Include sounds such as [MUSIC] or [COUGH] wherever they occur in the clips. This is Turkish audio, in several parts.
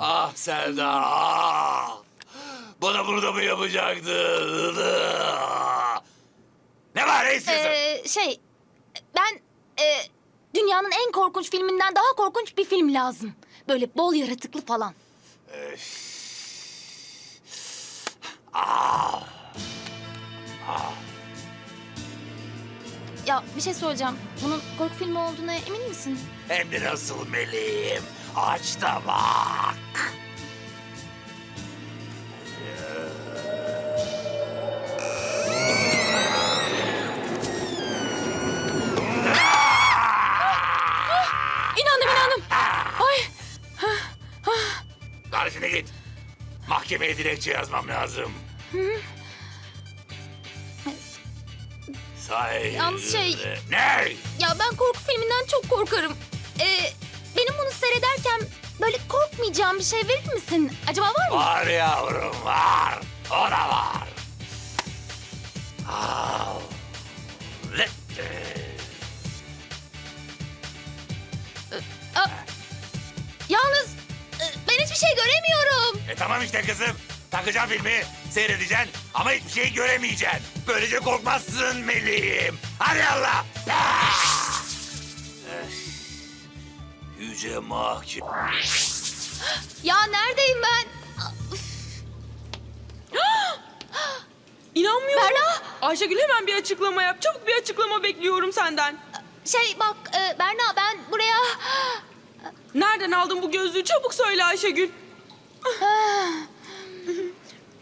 Ah Selda ah! Bana burada mı yapacaktın? Ne var ne istiyorsun? Ee, şey, ben e, dünyanın en korkunç filminden daha korkunç bir film lazım. Böyle bol yaratıklı falan. Ah! Ya bir şey söyleyeceğim. Bunun korku filmi olduğuna emin misin? Hem de nasıl meleğim? Aç da bak. İnandım inandım. Ay Karşına git. Mahkemeye dilekçe yazmam lazım. Say. Yalnız şey- Ne? ya ben korku filminden çok korkarım. Ee, benim bunu seyrederken böyle korkmayacağım bir şey verir misin? Acaba var mı? Var yavrum var. O da var. Al. Ve- Yalnız e, ben hiçbir şey göremiyorum. E tamam işte kızım. Takacağım filmi, seyredeceksin ama hiçbir şey göremeyeceksin. Böylece korkmazsın meleğim. Hadi Allah. Ah! Yüce mahkum. Ya neredeyim ben? İnanmıyorum. Berna! Ayşegül hemen bir açıklama yap. Çabuk bir açıklama bekliyorum senden. Şey bak e, Berna ben buraya... Nereden aldın bu gözlüğü? Çabuk söyle Ayşegül.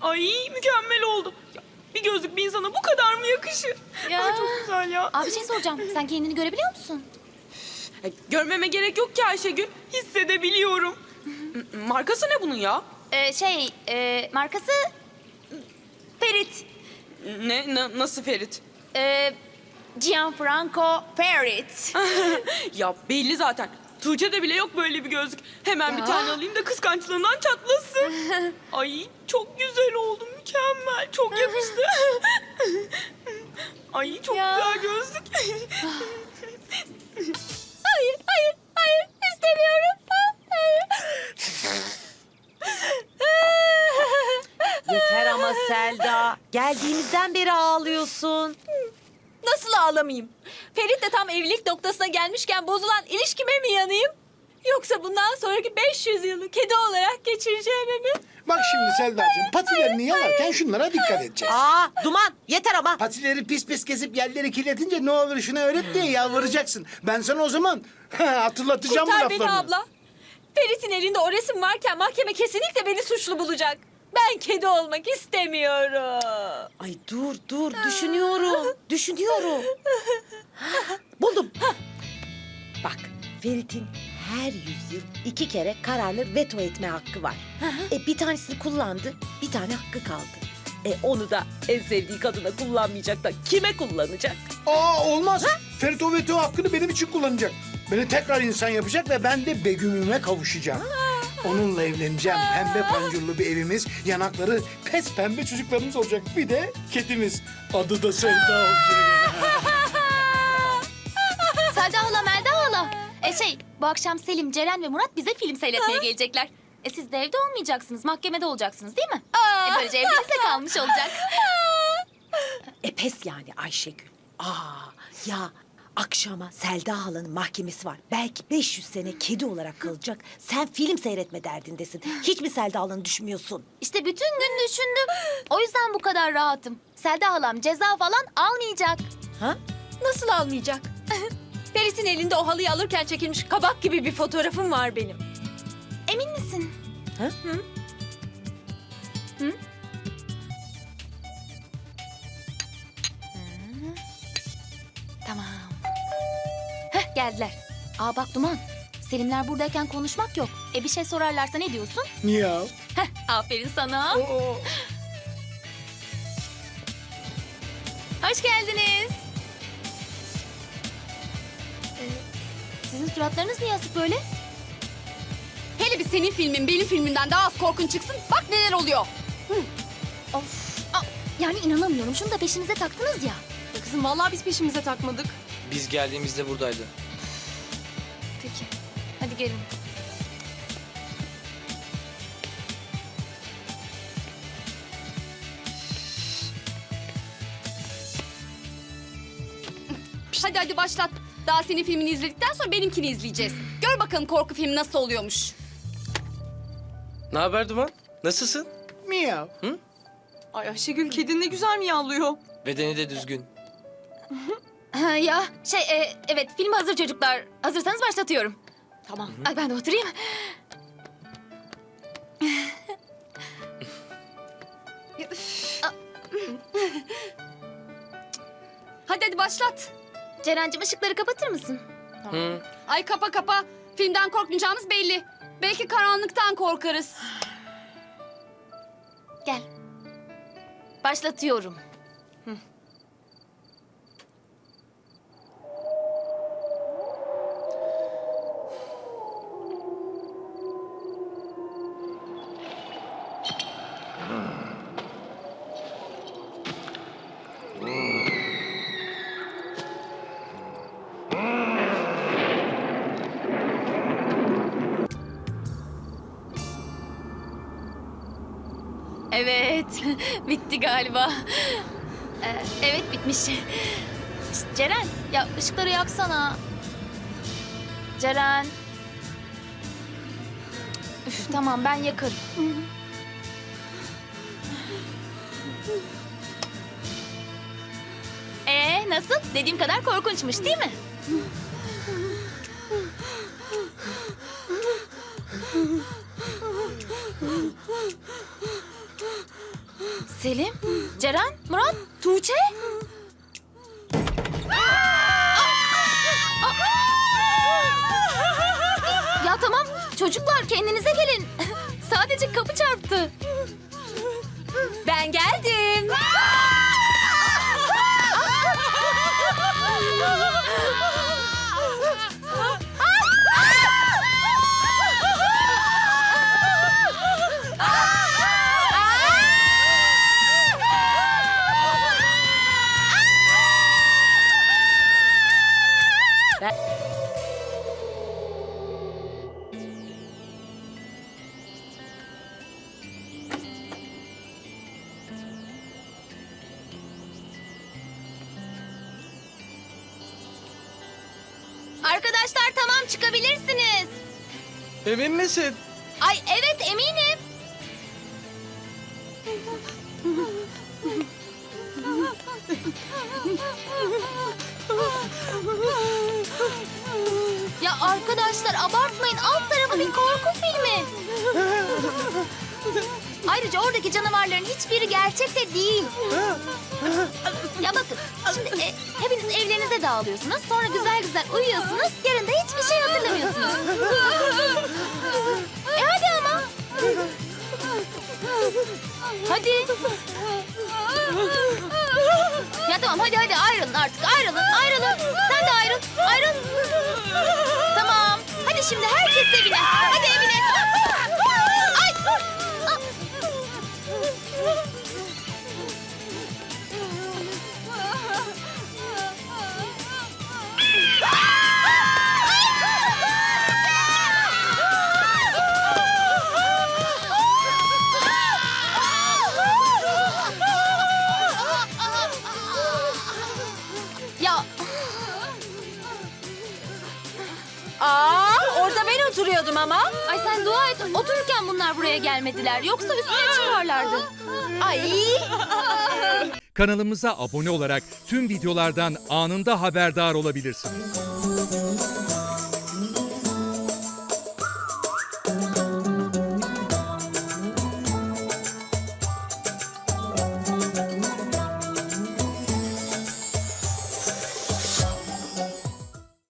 Ay mükemmel oldu. Ya, bir gözlük bir insana bu kadar mı yakışır? Ya. Ay, çok güzel ya. Abi bir şey soracağım. Sen kendini görebiliyor musun? Ay, Görmeme gerek yok ki Ayşegül. Hissedebiliyorum. Markası ne bunun ya? Ee, şey e, markası Ferit. Ne, na- nasıl Ferit? Ee, Gianfranco Ferit. [LAUGHS] ya belli zaten. Tuğçe'de bile yok böyle bir gözlük. Hemen Ya. bir tane alayım da kıskançlığından çatlasın. [LAUGHS] Ay çok güzel oldu. Mükemmel. Çok yakıştı. [LAUGHS] Ay çok Ya. güzel gözlük. Geldiğimizden beri ağlıyorsun. Nasıl ağlamayayım? Ferit'le tam evlilik noktasına gelmişken bozulan ilişkime mi yanayım? Yoksa bundan sonraki 500 yılı kedi olarak geçireceğime mi? Bak şimdi Selda'cığım patilerini yalarken şunlara dikkat edeceğiz. Aa duman yeter ama. Patileri pis pis kesip yerleri kirletince ne olur şunu öğret diye yalvaracaksın. Ben sana o zaman [LAUGHS] hatırlatacağım bu Kurtar beni laflarını. abla. Ferit'in elinde o resim varken mahkeme kesinlikle beni suçlu bulacak. Ben kedi olmak istemiyorum. Ay dur dur düşünüyorum. düşünüyorum. Buldum. Bak Ferit'in her yüzyıl iki kere kararlı veto etme hakkı var. E bir tanesini kullandı, bir tane hakkı kaldı. E onu da en sevdiği kadına kullanmayacak da kime kullanacak? Aa olmaz. Ferit o veto hakkını benim için kullanacak. Beni tekrar insan yapacak ve ben de Begüm'üme kavuşacağım. Onunla evleneceğim. Pembe pancurlu bir evimiz, yanakları pes pembe çocuklarımız olacak. Bir de kedimiz. Adı da Selda olacak. [LAUGHS] Selda hala, Melda hala. E şey, bu akşam Selim, Ceren ve Murat bize film seyretmeye gelecekler. E siz de evde olmayacaksınız, mahkemede olacaksınız değil mi? E böylece evde kalmış olacak. [LAUGHS] E pes yani Ayşegül. Aa ya akşama Selda halanın mahkemesi var. Belki 500 sene kedi olarak kalacak. Sen film seyretme derdindesin. Hiç mi Selda halanı düşünmüyorsun? İşte bütün gün düşündüm. O yüzden bu kadar rahatım. Selda halam ceza falan almayacak. Ha? Nasıl almayacak? [LAUGHS] Ferit'in elinde o halıyı alırken çekilmiş kabak gibi bir fotoğrafım var benim. Emin misin? Ha? Hı? Hı? Hı. Geldiler. Aa bak Duman. Selimler buradayken konuşmak yok. E bir şey sorarlarsa ne diyorsun? ya. Heh aferin sana. Oo. Hoş geldiniz. Ee, sizin suratlarınız niye asık böyle? Hele bir senin filmin benim filmimden daha az korkunç çıksın. Bak neler oluyor. Of. Aa, yani inanamıyorum. Şunu da peşinize taktınız ya. Kızım vallahi biz peşimize takmadık. Biz geldiğimizde buradaydı. Peki. Hadi gelin. Hadi hadi başlat. Daha senin filmini izledikten sonra benimkini izleyeceğiz. Gör bakalım korku filmi nasıl oluyormuş. Ne haber Duman? Nasılsın? Miyav. Hı? Ay Ayşegül kedin ne güzel miyavlıyor. Bedeni de düzgün. [LAUGHS] Ha, ya şey e, evet film hazır çocuklar. Hazırsanız başlatıyorum. Tamam. Ay ben de oturayım. Hadi hadi başlat. Ceren'cim ışıkları kapatır mısın? Hı. Ay kapa kapa. Filmden korkmayacağımız belli. Belki karanlıktan korkarız. Gel. Başlatıyorum. Evet, [LAUGHS] bitti galiba. Ee, evet bitmiş. Ceren, ya ışıkları yaksana. Ceren. Üf, tamam ben yakarım. Ee nasıl? Dediğim kadar korkunçmuş değil mi? Selim, Ceren, Murat, Tuğçe. Ya tamam çocuklar kendinize gelin. Sadece kapı çarptı. Ben geldim. Arkadaşlar tamam çıkabilirsiniz. Emin misin? Ay evet eminim. Ya arkadaşlar abartmayın alt tarafı bir korku filmi. [LAUGHS] Ayrıca oradaki canavarların hiçbiri gerçek de değil. Ya bakın şimdi e, hepiniz evlerinize dağılıyorsunuz. Sonra güzel güzel uyuyorsunuz. Yarın da hiçbir şey hatırlamıyorsunuz. E hadi ama. Hadi. Ya tamam hadi hadi ayrılın artık ayrılın ayrılın. Sen de ayrıl ayrıl. Tamam. Hadi şimdi herkes evine. Hadi evine. Oturuyordum ama. ay sen dua et otururken bunlar buraya gelmediler. Yoksa üstüne çıkarlardı. Ay. Kanalımıza abone olarak tüm videolardan anında haberdar olabilirsiniz.